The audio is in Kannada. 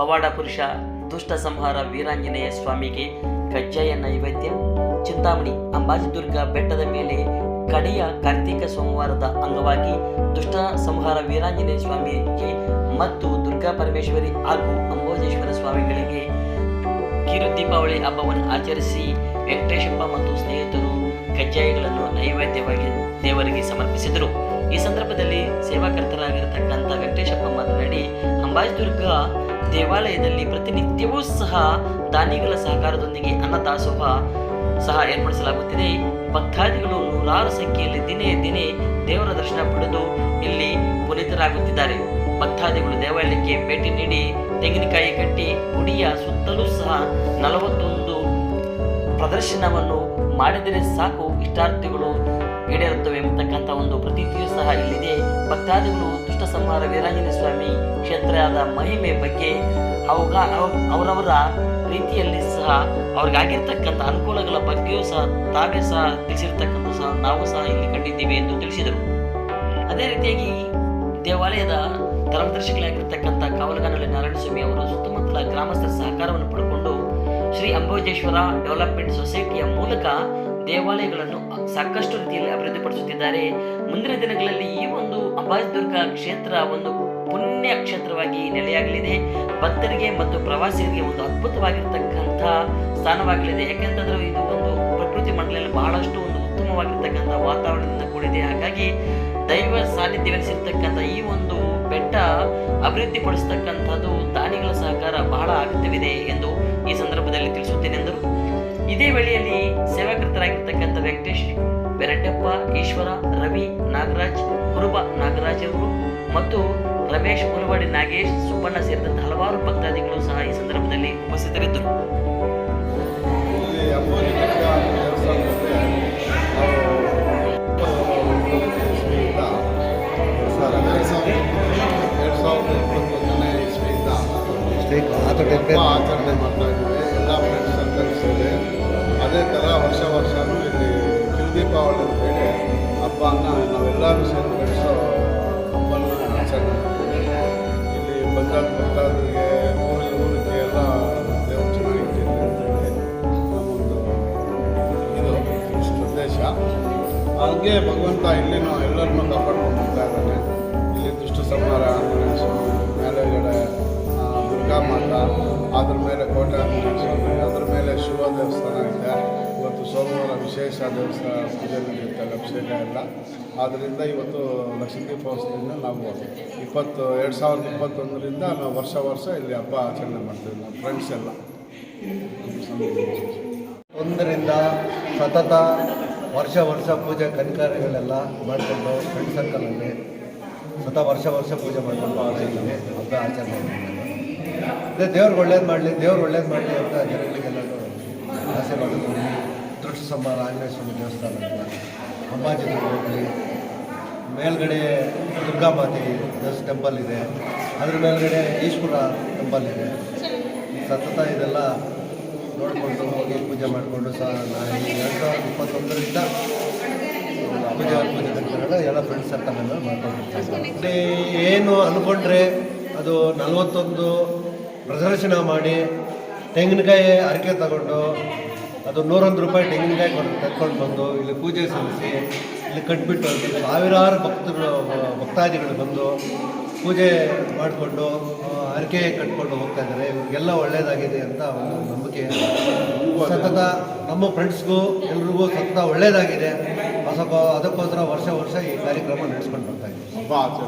ವರ್ಷ ದುಷ್ಟ ಸಂಹಾರ ವೀರಾಂಜನೇಯ ಸ್ವಾಮಿಗೆ ಕಜ್ಜಾಯ ನೈವೇದ್ಯ, ಚಿಂತಾಮಣಿ ಅಂಬಾಜಿದುರ್ಗ ಬೆಟ್ಟದ ಮೇಲೆ ಕಡೆಯ ಕಾರ್ತಿಕ ಸೋಮವಾರದ ಅಂಗವಾಗಿ ದುಷ್ಟ ಸಂಹಾರ ವೀರಾಂಜನೇಯ ಸ್ವಾಮಿಗೆ ಮತ್ತು ದುರ್ಗಾ ಪರಮೇಶ್ವರಿ ಹಾಗೂ ಅಂಬೋಜೇಶ್ವರ ಸ್ವಾಮಿಗಳಿಗೆ ಕಿರು ದೀಪಾವಳಿ ಹಬ್ಬವನ್ನು ಆಚರಿಸಿ ವೆಂಕಟೇಶಪ್ಪ ಮತ್ತು ಸ್ನೇಹಿತರು ಕಜ್ಜಾಯಗಳನ್ನು ನೈವೇದ್ಯವಾಗಿ ದೇವರಿಗೆ ಸಮರ್ಪಿಸಿದರು. ಈ ಸಂದರ್ಭದಲ್ಲಿ ಸೇವಾಕರ್ತರಾಗಿರತಕ್ಕಂಥ ವೆಂಕಟೇಶಪ್ಪ ಮಾತನಾಡಿ, ಅಂಬಾಜಿದುರ್ಗ ದೇವಾಲಯದಲ್ಲಿ ಪ್ರತಿನಿತ್ಯವೂ ಸಹ ದಾನಿಗಳ ಸಹಕಾರದೊಂದಿಗೆ ಅನ್ನದಾಸೋಹ ಸಹ ಏರ್ಪಡಿಸಲಾಗುತ್ತಿದೆ. ಭಕ್ತಾದಿಗಳು ನೂರಾರು ಸಂಖ್ಯೆಯಲ್ಲಿ ದಿನೇ ದಿನೇ ದೇವರ ದರ್ಶನ ಪಡೆದು ಇಲ್ಲಿ ಪುನೀತರಾಗುತ್ತಿದ್ದಾರೆ. ಭಕ್ತಾದಿಗಳು ದೇವಾಲಯಕ್ಕೆ ಭೇಟಿ ನೀಡಿ ತೆಂಗಿನಕಾಯಿ ಕಟ್ಟಿ ಗುಡಿಯ ಸುತ್ತಲೂ ಸಹ ನಲವತ್ತೊಂದು ಪ್ರದರ್ಶನವನ್ನು ಮಾಡಿದರೆ ಸಾಕು. ಇಷ್ಟಾರ್ಥಿಗಳು ಈಡೇರುತ್ತವೆ ಎಂಬತಕ್ಕಂಥ ಒಂದು ಪ್ರತೀತಿಯೂ ಸಹ ಇಲ್ಲಿದೆ. ಭಕ್ತಾದಿಗಳು ದುಷ್ಟ ಸಂಹಾರ ವೀರಾಂಜನೇಯ ಸ್ವಾಮಿ ಕ್ಷೇತ್ರದ ಮಹಿಮೆ ಬಗ್ಗೆ ಅವಾಗ ಅವ- ಅವರವರ ರೀತಿಯಲ್ಲಿ ಸಹ ಅವ್ರಿಗಾಗಿರ್ತಕ್ಕಂಥ ಅನುಕೂಲಗಳ ಬಗ್ಗೆಯೂ ಸಹ ತಾವೇ ಸಹ ತಿಳಿಸಿರ್ತಕ್ಕಂಥ ಸಹ ನಾವು ಸಹ ಇಲ್ಲಿ ಕಂಡಿದ್ದೀವಿ ಎಂದು ತಿಳಿಸಿದರು. ಅದೇ ರೀತಿಯಾಗಿ ದೇವಾಲಯದ ಧರ್ಮದರ್ಶಿಗಳಾಗಿರ್ತಕ್ಕಂಥ ಕಾವಲಗಾನಹಳ್ಳಿ ನಾರಾಯಣಸ್ವಾಮಿ ಅವರು ಸುತ್ತಮುತ್ತಲ ಗ್ರಾಮಸ್ಥರ ಸಹಕಾರವನ್ನು ಪಡೆದುಕೊಂಡು ಶ್ರೀ ಅಂಬೋಜೇಶ್ವರ ಡೆವಲಪ್ಮೆಂಟ್ ಸೊಸೈಟಿಯ ಮೂಲಕ ದೇವಾಲಯಗಳನ್ನು ಸಾಕಷ್ಟು ರೀತಿಯಲ್ಲಿ ಅಭಿವೃದ್ಧಿಪಡಿಸುತ್ತಿದ್ದಾರೆ. ಮುಂದಿನ ದಿನಗಳಲ್ಲಿ ಈ ಒಂದು ಅಂಬಾಜಿದುರ್ಗ ಕ್ಷೇತ್ರ ಒಂದು ಪುಣ್ಯ ಕ್ಷೇತ್ರವಾಗಿ ನೆಲೆಯಾಗಲಿದೆ. ಭಕ್ತರಿಗೆ ಮತ್ತು ಪ್ರವಾಸಿಗರಿಗೆ ಒಂದು ಅದ್ಭುತವಾಗಿರ್ತಕ್ಕಂಥ ಸ್ಥಾನವಾಗಲಿದೆ. ಯಾಕೆಂತಂದ್ರೆ ಇದು ಒಂದು ಪ್ರಕೃತಿ ಮಂಡಲದಲ್ಲಿ ಬಹಳಷ್ಟು ಒಂದು ಉತ್ತಮವಾಗಿರ್ತಕ್ಕಂಥ ವಾತಾವರಣದಿಂದ ಕೂಡಿದೆ. ಹಾಗಾಗಿ ದೈವ ಸಾನ್ನಿಧ್ಯವೆನಿಸಿರ್ತಕ್ಕಂಥ ಈ ಒಂದು ಬೆಟ್ಟ ಅಭಿವೃದ್ಧಿಪಡಿಸ್ತಕ್ಕಂಥದ್ದು ದಾನಿಗಳ ಸಹಕಾರ ಬಹಳ ಅಗತ್ಯವಿದೆ ಎಂದು ಈ ಸಂದರ್ಭದಲ್ಲಿ ತಿಳಿಸುತ್ತೇನೆಂದರು ಇದೇ ವೇಳೆಯಲ್ಲಿ ಸೇವಾಕೃತರಾಗಿರ್ತಕ್ಕಂಥ ವೆಂಕಟೇಶ್ ವೆರಟಪ್ಪ ಈಶ್ವರ ರವಿ ನಾಗರಾಜ್ ಕುರುಬ ನಾಗರಾಜ್ ಅವರು ಮತ್ತು ರಮೇಶ್ ಮುಲವಾಡಿ ನಾಗೇಶ್ ಸುಬ್ಬಣ್ಣ ಸೇರಿದಂತೆ ಹಲವಾರು ಭಕ್ತಾದಿಗಳು ಸಹ ಈ ಸಂದರ್ಭದಲ್ಲಿ ಉಪಸ್ಥಿತರಿದ್ದರು. ಆಚರಣೆ ಮಾಡ್ತಾ ಬೆಟ್ಟ ವರ್ಷ ವರ್ಷವೂ ಇಲ್ಲಿ ಕಿರುದೀಪಾವಳಿ ಅಂತೇಳಿ ಹಬ್ಬನ ನಾವೆಲ್ಲರೂ ಸೇರಿ ನಡೆಸೋ ಹಬ್ಬನ ಆಚರಣೆ. ಇಲ್ಲಿ ಬಂದಾಗ ಭಕ್ತಾದಿಗೆ ಊರಿಗೆ ಊರಿಗೆ ಎಲ್ಲ ದೇವ್ರು ಚೆನ್ನಾಗಿಟ್ಟಿದೆ ಅಂತೇಳಿ ಇದು, ಇಷ್ಟು ಉದ್ದೇಶ ಹಾಗೆ ಭಗವಂತ ಇಲ್ಲಿನೂ ಎಲ್ಲರನ್ನೂ ಕಾಪಾಡ್ಕೊಂಡು ಹೋಗ್ತಾ ಇದ್ದಾನೆ. ಇಲ್ಲಿ ದುಷ್ಟ ಸಂಹಾರ ಸ್ವಾಮಿ ಮೇಲೆಗಡೆ ದುರ್ಗಾ ಮಾತಾ, ಅದ್ರ ಮೇಲೆ ಕೋಟೆ ಸ್ವಾಮಿ ಅದ್ರ ಮೇಲೆ ಶಿವ ದೇವಸ್ಥಾನ ಇದೆ. ಇವತ್ತು ಸೋಮವಾರ ವಿಶೇಷ ದೇವಸ್ಥಾನ ಪೂಜೆ ನಡೆಯುತ್ತೆ ಅಭಿಷೇಕ ಎಲ್ಲ. ಆದ್ದರಿಂದ ಇವತ್ತು ಲಕ್ಷ್ಮೀ ದೀಪೋತ್ಸವದಿಂದ ನಾವು ಇಪ್ಪತ್ತು, ಎರಡು ಸಾವಿರದ ಇಪ್ಪತ್ತೊಂದರಿಂದ ನಾವು ವರ್ಷ ವರ್ಷ ಇಲ್ಲಿ ಹಬ್ಬ ಆಚರಣೆ ಮಾಡ್ತೀವಿ, ನಮ್ಮ ಫ್ರೆಂಡ್ಸ್ ಎಲ್ಲ. ಒಂದರಿಂದ ಸತತ ವರ್ಷ ವರ್ಷ ಪೂಜೆ ಕನಿಕಾರ್ಯಗಳೆಲ್ಲ ಮಾಡಿಕೊಂಡು ಫ್ರೆಂಡ್ ಸರ್ಕಲಲ್ಲಿ ಸತ ವರ್ಷ ವರ್ಷ ಪೂಜೆ ಮಾಡಿಕೊಂಡು ಇದ್ದೀವಿ ಹಬ್ಬ ಆಚರಣೆ ಮಾಡ್ಕೊಂಡು. ಅದೇ ದೇವ್ರಿಗೆ ಒಳ್ಳೇದು ಮಾಡಲಿ, ದೇವ್ರು ಒಳ್ಳೇದು ಮಾಡಲಿ ಅಂತ ಜನಗಳಿಗೆಲ್ಲರೂ ಆಸೆ ಮಾಡೋದು ದೃಷ್ಟಿ ಸಂಬಾರ ಆಂಜನೇಯ ಸ್ವಾಮಿ ದೇವಸ್ಥಾನ ಅಂಬಾಜಿ ಹೋಗಲಿ ಮೇಲ್ಗಡೆ ದುರ್ಗಾ ಮಾತೆ ದೇವಸ್ ಟೆಂಪಲ್ ಇದೆ. ಅದ್ರ ಮೇಲ್ಗಡೆ ಈಶ್ವರ ಟೆಂಪಲ್ ಇದೆ. ಸತತ ಇದೆಲ್ಲ ನೋಡಿಕೊಂಡು ಹೋಗಿ ಪೂಜೆ ಮಾಡಿಕೊಂಡು ಸಹ ನಾನು ಎರಡು ಸಾವಿರದ ಇಪ್ಪತ್ತೊಂದರಿಂದ ಪೂಜೆ ಪೂಜೆ ಕಟ್ಕೊಂಡು ಎಲ್ಲ ಫ್ರೆಂಡ್ಸ್ ಸರ್ಕಲ್ ಮಾಡ್ಕೊಂಡು ಇಲ್ಲಿ ಏನು ಅಂದ್ಕೊಂಡ್ರೆ ಅದು ನಲವತ್ತೊಂದು ಪ್ರದರ್ಶನ ಮಾಡಿ ತೆಂಗಿನಕಾಯಿ ಅರಕೆ ತಗೊಂಡು ಅದು ನೂರೊಂದು ರೂಪಾಯಿ ತೆಂಗಿನಕಾಯಿ ಕೊಟ್ಟು ತೆಗೆದುಕೊಂಡು ಬಂದು ಇಲ್ಲಿ ಪೂಜೆ ಸಲ್ಲಿಸಿ ಇಲ್ಲಿ ಕಟ್ಬಿಟ್ಟು ಸಾವಿರಾರು ಭಕ್ತರು, ಭಕ್ತಾದಿಗಳು ಬಂದು ಪೂಜೆ ಮಾಡಿಕೊಂಡು ಹರಕೆ ಕಟ್ಕೊಂಡು ಹೋಗ್ತಾ ಇದ್ದಾರೆ. ಇವ್ರಿಗೆಲ್ಲ ಒಳ್ಳೆಯದಾಗಿದೆ ಅಂತ ಒಂದು ನಂಬಿಕೆ ಸತತ ನಮ್ಮ ಫ್ರೆಂಡ್ಸ್ಗೂ ಎಲ್ರಿಗೂ ಸತತ ಒಳ್ಳೆಯದಾಗಿದೆ ಅದಕ್ಕೋಸ್ಕರ ವರ್ಷ ವರ್ಷ ಈ ಕಾರ್ಯಕ್ರಮ ನಡೆಸ್ಕೊಂಡು ಬರ್ತಾ ಇದ್ದೀವಿ.